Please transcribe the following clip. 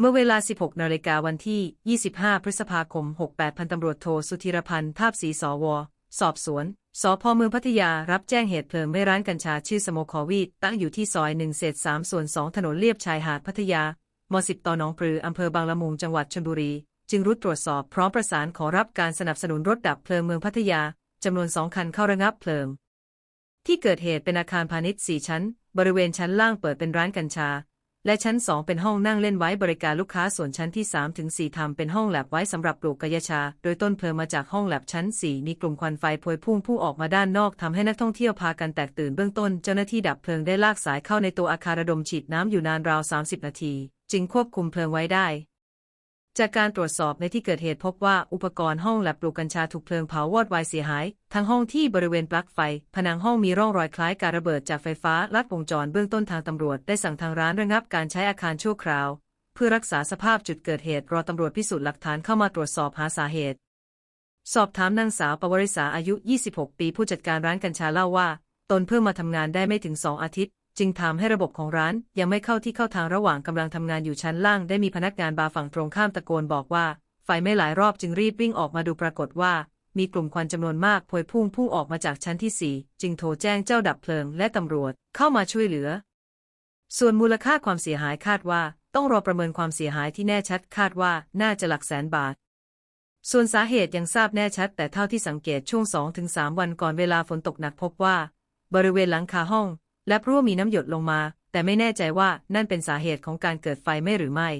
เมื่อเวลา 16 นาฬิกาวันที่ 25 พฤษภาคม 68 พันตำรวจโทสุธีรพันธ์ภาพศรีสว สอบสวน สพเมืองพัทยารับแจ้งเหตุเพลิงไหม้ร้านกัญชาชื่อสโมคอวีดตั้งอยู่ที่ซอย1เศษ3ส่วน 2 ถนนเลียบชายหาดพัทยาม10ต่อหนองปลืออำเภอบางละมุงจังหวัดชลบุรี จึงรุดตรวจสอบพร้อมประสานขอรับการสนับสนุนรถดับเพลิงเมืองพัทยาจำนวนสองคันเข้าระงับเพลิง ที่เกิดเหตุเป็นอาคารพาณิชย์4ชั้น บริเวณชั้นล่างเปิดเป็นร้านกัญชา และชั้น 2 เป็นห้องนั่งเล่นไว้บริการลูกค้าส่วนชั้นที่ 3 ถึง 4ทำเป็นห้องแลบไว้สำหรับปลูกกายชา โดยต้นเพลิงมาจากห้องแลบชั้น 4 มีกลุ่มควันไฟพวยพุ่งพุ่งออกมาด้านนอกทำให้นักท่องเที่ยวพากันแตกตื่นเบื้องต้น เจ้าหน้าที่ดับเพลิงได้ลากสายเข้าในตัวอาคารระดมฉีดน้ำอยู่นานราว 30 นาที จึงควบคุมเพลิงไว้ได้ จากการตรวจสอบในที่เกิดเหตุพบว่าอุปกรณ์ห้องแลบปลูกกัญชาถูกเพลิงเผาวอดวายเสียหาย ทั้งห้องที่บริเวณปลั๊กไฟ ผนังห้องมีร่องรอยคล้ายการระเบิดจากไฟฟ้าลัดวงจรเบื้องต้นทางตำรวจได้สั่งทางร้านระงับการใช้อาคารชั่วคราว เพื่อรักษาสภาพจุดเกิดเหตุรอตำรวจพิสูจน์หลักฐานเข้ามาตรวจสอบหาสาเหตุ สอบถามนางสาวปวริษาอายุ 26 ปี ผู้จัดการร้านกัญชาเล่าว่า ตนเพิ่งมาทำงานได้ไม่ถึง2อาทิตย์ จึงทำให้ระบบของร้านยังไม่เข้าที่เข้าทางระหว่างกำลังทำงานอยู่ชั้นล่าง ได้มีพนักงานบาร์ฝั่งตรงข้ามตะโกนบอกว่า ไฟไม่หลายรอบจึงรีบวิ่งออกมาดูปรากฏว่า มีกลุ่มควันจำนวนมากพวยพุ่งพุ่งออกมาจากชั้นที่ 4 จึงโทรแจ้งเจ้าดับเพลิงและตำรวจเข้ามาช่วยเหลือ ส่วนมูลค่าความเสียหายคาดว่า ต้องรอประเมินความเสียหายที่แน่ชัดคาดว่าน่าจะหลักแสนบาทส่วนสาเหตุยังทราบแน่ชัด แต่เท่าที่สังเกตช่วง 2-3 วันก่อนเวลาฝนตกหนักพบว่า บริเวณหลังคาห้อง และพรั่วมีน้ำหยดลงมา แต่ไม่แน่ใจว่านั่นเป็นสาเหตุของการเกิดไฟไหม้หรือไม่